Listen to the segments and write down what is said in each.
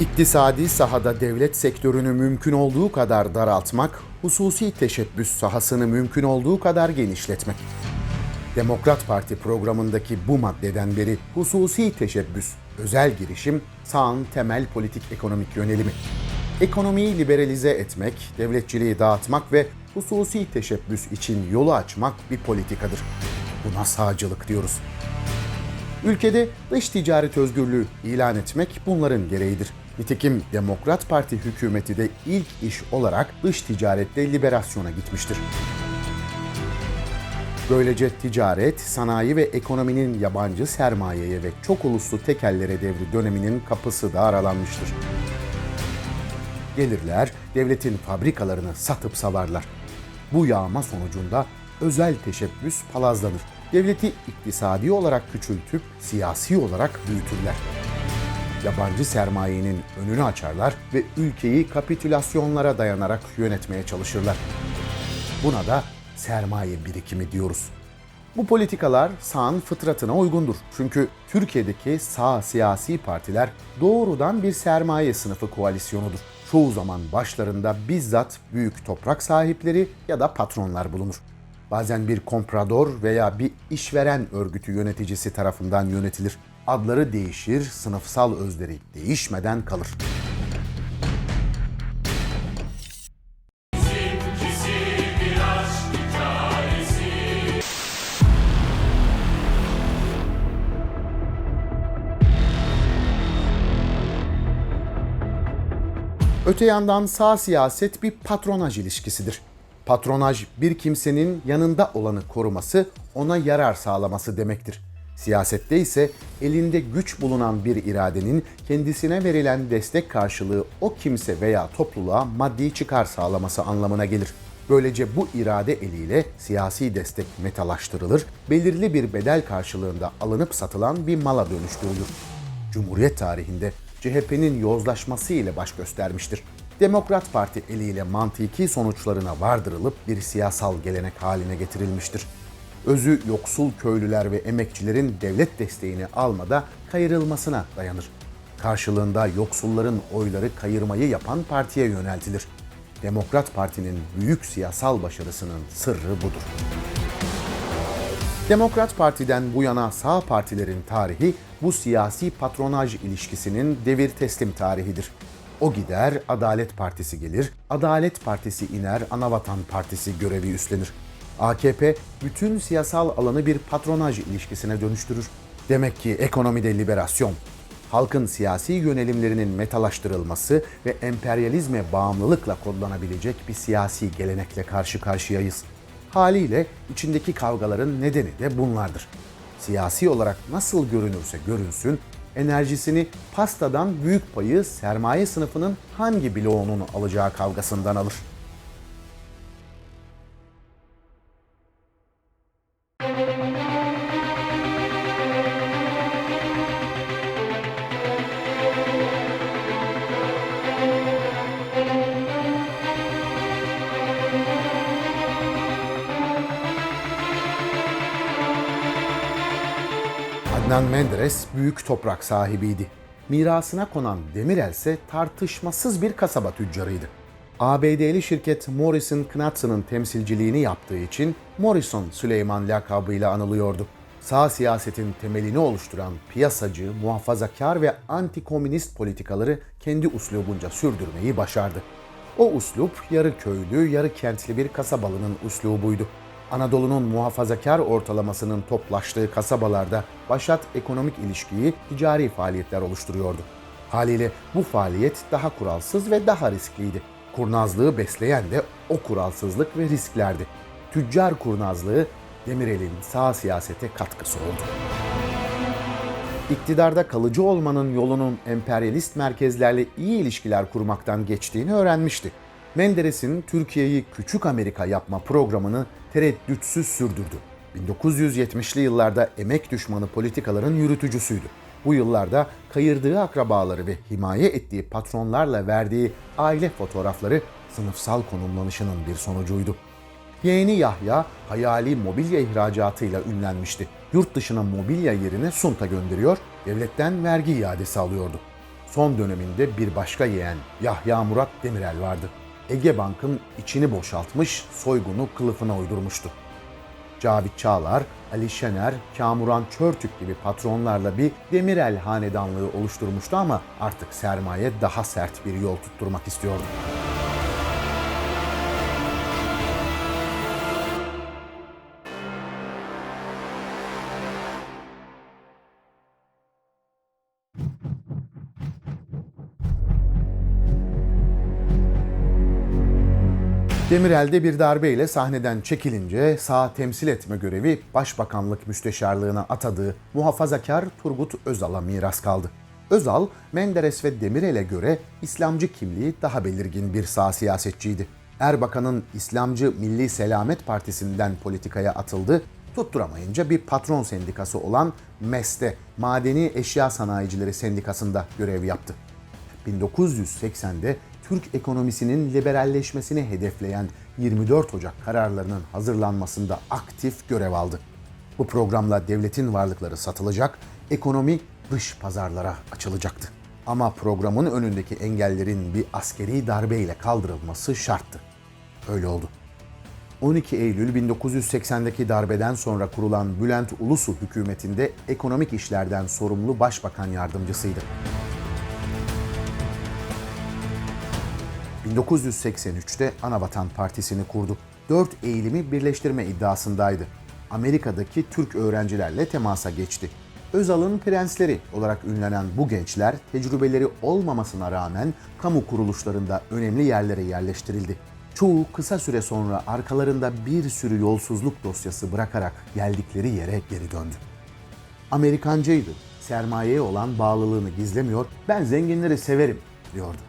İktisadi sahada devlet sektörünü mümkün olduğu kadar daraltmak, hususi teşebbüs sahasını mümkün olduğu kadar genişletmek. Demokrat Parti programındaki bu maddeden beri hususi teşebbüs, özel girişim, sağın temel politik ekonomik yönelimi. Ekonomiyi liberalize etmek, devletçiliği dağıtmak ve hususi teşebbüs için yolu açmak bir politikadır. Buna sağcılık diyoruz. Ülkede dış ticaret özgürlüğü ilan etmek bunların gereğidir. Nitekim Demokrat Parti hükümeti de ilk iş olarak dış ticarette liberasyona gitmiştir. Böylece ticaret, sanayi ve ekonominin yabancı sermayeye ve çok uluslu tekellere devri döneminin kapısı da aralanmıştır. Gelirler devletin fabrikalarını satıp savarlar. Bu yağma sonucunda özel teşebbüs palazlanır. Devleti iktisadi olarak küçültüp siyasi olarak büyütürler. Yabancı sermayenin önünü açarlar ve ülkeyi kapitülasyonlara dayanarak yönetmeye çalışırlar. Buna da sermaye birikimi diyoruz. Bu politikalar sağın fıtratına uygundur. Çünkü Türkiye'deki sağ siyasi partiler doğrudan bir sermaye sınıfı koalisyonudur. Çoğu zaman başlarında bizzat büyük toprak sahipleri ya da patronlar bulunur. Bazen bir komprador veya bir işveren örgütü yöneticisi tarafından yönetilir. Adları değişir, sınıfsal özleri değişmeden kalır. Öte yandan sağ siyaset bir patronaj ilişkisidir. Patronaj bir kimsenin yanında olanı koruması, ona yarar sağlaması demektir. Siyasette ise elinde güç bulunan bir iradenin kendisine verilen destek karşılığı o kimse veya topluluğa maddi çıkar sağlaması anlamına gelir. Böylece bu irade eliyle siyasi destek metalaştırılır, belirli bir bedel karşılığında alınıp satılan bir mala dönüştürülür. Cumhuriyet tarihinde CHP'nin yozlaşması ile baş göstermiştir. Demokrat Parti eliyle mantiki sonuçlarına vardırılıp bir siyasal gelenek haline getirilmiştir. Özü yoksul köylüler ve emekçilerin devlet desteğini almada kayırılmasına dayanır. Karşılığında yoksulların oyları kayırmayı yapan partiye yöneltilir. Demokrat Parti'nin büyük siyasal başarısının sırrı budur. Demokrat Parti'den bu yana sağ partilerin tarihi bu siyasi patronaj ilişkisinin devir teslim tarihidir. O gider, Adalet Partisi gelir, Adalet Partisi iner, Anavatan Partisi görevi üstlenir. AKP bütün siyasal alanı bir patronaj ilişkisine dönüştürür. Demek ki ekonomide liberasyon, halkın siyasi yönelimlerinin metalaştırılması ve emperyalizme bağımlılıkla kodlanabilecek bir siyasi gelenekle karşı karşıyayız. Haliyle içindeki kavgaların nedeni de bunlardır. Siyasi olarak nasıl görünürse görünsün, enerjisini pastadan büyük payı sermaye sınıfının hangi bloğunun alacağı kavgasından alır. Adnan Menderes büyük toprak sahibiydi. Mirasına konan Demirel ise tartışmasız bir kasaba tüccarıydı. ABD'li şirket Morrison Knutson'ın temsilciliğini yaptığı için Morrison Süleyman lakabıyla anılıyordu. Sağ siyasetin temelini oluşturan piyasacı, muhafazakar ve anti-komünist politikaları kendi uslubunca sürdürmeyi başardı. O uslup yarı köylü, yarı kentli bir kasabalının uslubuydu. Anadolu'nun muhafazakar ortalamasının toplaştığı kasabalarda başat ekonomik ilişkiyi ticari faaliyetler oluşturuyordu. Haliyle bu faaliyet daha kuralsız ve daha riskliydi. Kurnazlığı besleyen de o kuralsızlık ve risklerdi. Tüccar kurnazlığı Demirel'in sağ siyasete katkısı oldu. İktidarda kalıcı olmanın yolunun emperyalist merkezlerle iyi ilişkiler kurmaktan geçtiğini öğrenmişti. Menderes'in Türkiye'yi küçük Amerika yapma programını tereddütsüz sürdürdü. 1970'li yıllarda emek düşmanı politikaların yürütücüsüydü. Bu yıllarda kayırdığı akrabaları ve himaye ettiği patronlarla verdiği aile fotoğrafları sınıfsal konumlanışının bir sonucuydu. Yeğeni Yahya hayali mobilya ihracatıyla ünlenmişti. Yurt dışına mobilya yerine sunta gönderiyor, devletten vergi iadesi alıyordu. Son döneminde bir başka yeğen Yahya Murat Demirel vardı. Ege Bank'ın içini boşaltmış, soygunu kılıfına uydurmuştu. Cavit Çağlar, Ali Şener, Kamuran Çörtük gibi patronlarla bir Demirel hanedanlığı oluşturmuştu ama artık sermaye daha sert bir yol tutturmak istiyordu. Demirel'de bir darbeyle sahneden çekilince sağ temsil etme görevi Başbakanlık Müsteşarlığına atadığı muhafazakar Turgut Özal'a miras kaldı. Özal, Menderes ve Demirel'e göre İslamcı kimliği daha belirgin bir sağ siyasetçiydi. Erbakan'ın İslamcı Milli Selamet Partisi'nden politikaya atıldı, tutturamayınca bir patron sendikası olan MES'te Madeni Eşya Sanayicileri Sendikası'nda görev yaptı. 1980'de Türk ekonomisinin liberalleşmesini hedefleyen 24 Ocak kararlarının hazırlanmasında aktif görev aldı. Bu programla devletin varlıkları satılacak, ekonomi dış pazarlara açılacaktı. Ama programın önündeki engellerin bir askeri darbeyle kaldırılması şarttı. Öyle oldu. 12 Eylül 1980'deki darbeden sonra kurulan Bülent Ulusu hükümetinde ekonomik işlerden sorumlu başbakan yardımcısıydı. 1983'te Anavatan Partisi'ni kurdu. Dört eğilimi birleştirme iddiasındaydı. Amerika'daki Türk öğrencilerle temasa geçti. Özal'ın prensleri olarak ünlenen bu gençler tecrübeleri olmamasına rağmen kamu kuruluşlarında önemli yerlere yerleştirildi. Çoğu kısa süre sonra arkalarında bir sürü yolsuzluk dosyası bırakarak geldikleri yere geri döndü. Amerikancıydı. Sermayeye olan bağlılığını gizlemiyor, ben zenginleri severim diyordu.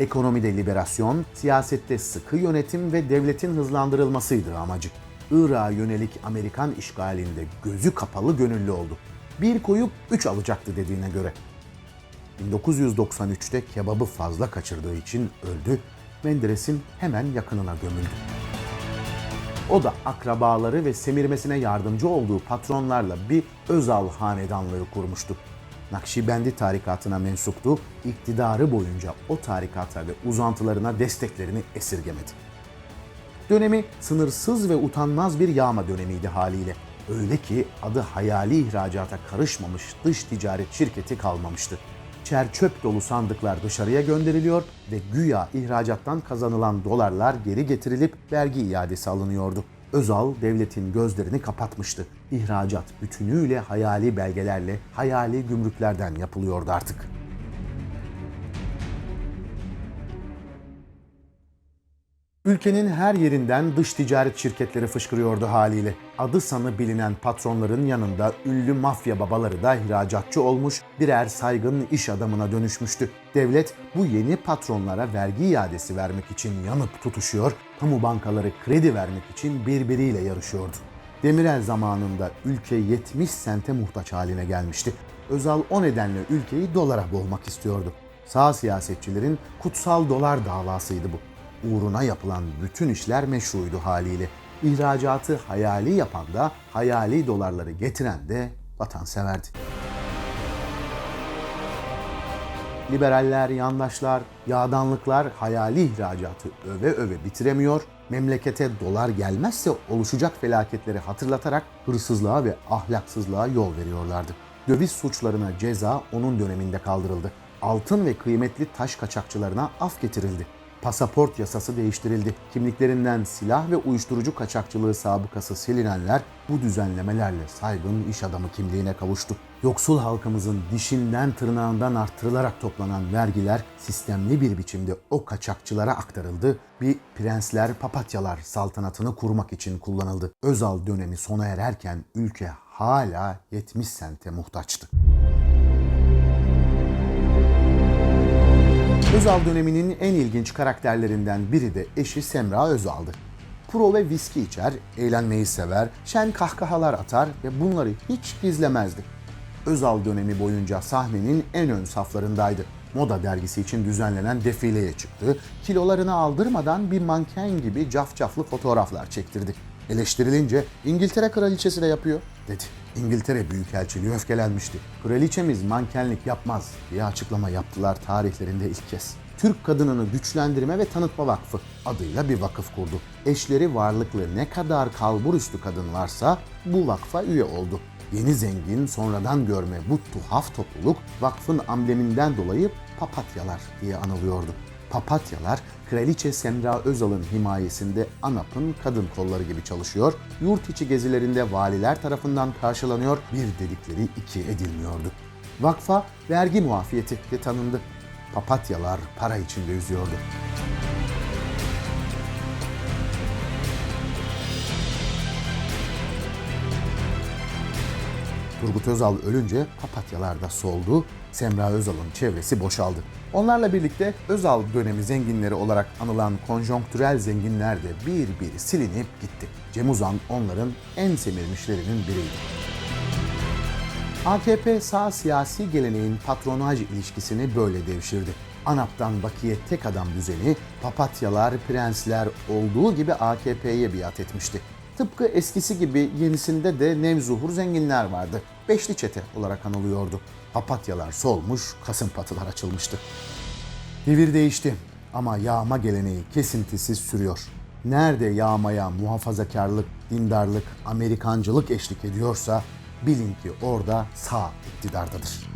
Ekonomide liberasyon, siyasette sıkı yönetim ve devletin hızlandırılmasıydı amacı. Irak'a yönelik Amerikan işgalinde gözü kapalı gönüllü oldu. Bir koyup üç alacaktı dediğine göre. 1993'te kebabı fazla kaçırdığı için öldü, Menderes'in hemen yakınına gömüldü. O da akrabaları ve semirmesine yardımcı olduğu patronlarla bir Özal hanedanlığı kurmuştu. Nakşibendi tarikatına mensuptu, iktidarı boyunca o tarikata ve uzantılarına desteklerini esirgemedi. Dönemi sınırsız ve utanmaz bir yağma dönemiydi haliyle. Öyle ki adı hayali ihracata karışmamış dış ticaret şirketi kalmamıştı. Çer çöp dolu sandıklar dışarıya gönderiliyor ve güya ihracattan kazanılan dolarlar geri getirilip vergi iadesi alınıyordu. Özal devletin gözlerini kapatmıştı. İhracat bütünüyle hayali belgelerle, hayali gümrüklerden yapılıyordu artık. Ülkenin her yerinden dış ticaret şirketleri fışkırıyordu haliyle. Adı sanı bilinen patronların yanında ünlü mafya babaları da ihracatçı olmuş, birer saygın iş adamına dönüşmüştü. Devlet bu yeni patronlara vergi iadesi vermek için yanıp tutuşuyor, kamu bankaları kredi vermek için birbiriyle yarışıyordu. Demirel zamanında ülke 70 sente muhtaç haline gelmişti. Özal o nedenle ülkeyi dolara boğmak istiyordu. Sağ siyasetçilerin kutsal dolar davasıydı bu uğruna yapılan bütün işler meşruydu haliyle. İhracatı hayali yapan da hayali dolarları getiren de vatanseverdi. Liberaller, yandaşlar, yağdanlıklar hayali ihracatı öve öve bitiremiyor, memlekete dolar gelmezse oluşacak felaketleri hatırlatarak hırsızlığa ve ahlaksızlığa yol veriyorlardı. Döviz suçlarına ceza onun döneminde kaldırıldı. Altın ve kıymetli taş kaçakçılarına af getirildi pasaport yasası değiştirildi. Kimliklerinden silah ve uyuşturucu kaçakçılığı sabıkası silinenler bu düzenlemelerle saygın iş adamı kimliğine kavuştu. Yoksul halkımızın dişinden tırnağından arttırılarak toplanan vergiler sistemli bir biçimde o kaçakçılara aktarıldı. Bir prensler papatyalar saltanatını kurmak için kullanıldı. Özal dönemi sona ererken ülke hala 70 sente muhtaçtı. Özal döneminin en ilginç karakterlerinden biri de eşi Semra Özal'dı. Pro ve viski içer, eğlenmeyi sever, şen kahkahalar atar ve bunları hiç gizlemezdi. Özal dönemi boyunca sahnenin en ön saflarındaydı. Moda dergisi için düzenlenen defileye çıktı, kilolarını aldırmadan bir manken gibi cafcaflı fotoğraflar çektirdi. Eleştirilince İngiltere kraliçesi de yapıyor dedi. İngiltere Büyükelçiliği öfkelenmişti. Kraliçemiz mankenlik yapmaz diye açıklama yaptılar tarihlerinde ilk kez. Türk Kadınını Güçlendirme ve Tanıtma Vakfı adıyla bir vakıf kurdu. Eşleri varlıklı ne kadar kalburüstü kadın varsa bu vakfa üye oldu. Yeni zengin, sonradan görme bu tuhaf topluluk vakfın ambleminden dolayı papatyalar diye anılıyordu. Papatyalar, Kraliçe Semra Özal'ın himayesinde ANAP'ın kadın kolları gibi çalışıyor, yurt içi gezilerinde valiler tarafından karşılanıyor, bir dedikleri iki edilmiyordu. Vakfa vergi muafiyeti de tanındı. Papatyalar para içinde yüzüyordu. Turgut Özal ölünce papatyalar da soldu, Semra Özal'ın çevresi boşaldı. Onlarla birlikte Özal dönemi zenginleri olarak anılan konjonktürel zenginler de bir bir silinip gitti. Cem Uzan onların en semirmişlerinin biriydi. AKP sağ siyasi geleneğin patronaj ilişkisini böyle devşirdi. ANAP'tan bakiye tek adam düzeni, papatyalar, prensler olduğu gibi AKP'ye biat etmişti. Tıpkı eskisi gibi yenisinde de nevzuhur zenginler vardı. Beşli çete olarak anılıyordu. Papatyalar solmuş, kasım patılar açılmıştı. Devir değişti ama yağma geleneği kesintisiz sürüyor. Nerede yağmaya muhafazakarlık, dindarlık, Amerikancılık eşlik ediyorsa bilin ki orada sağ iktidardadır.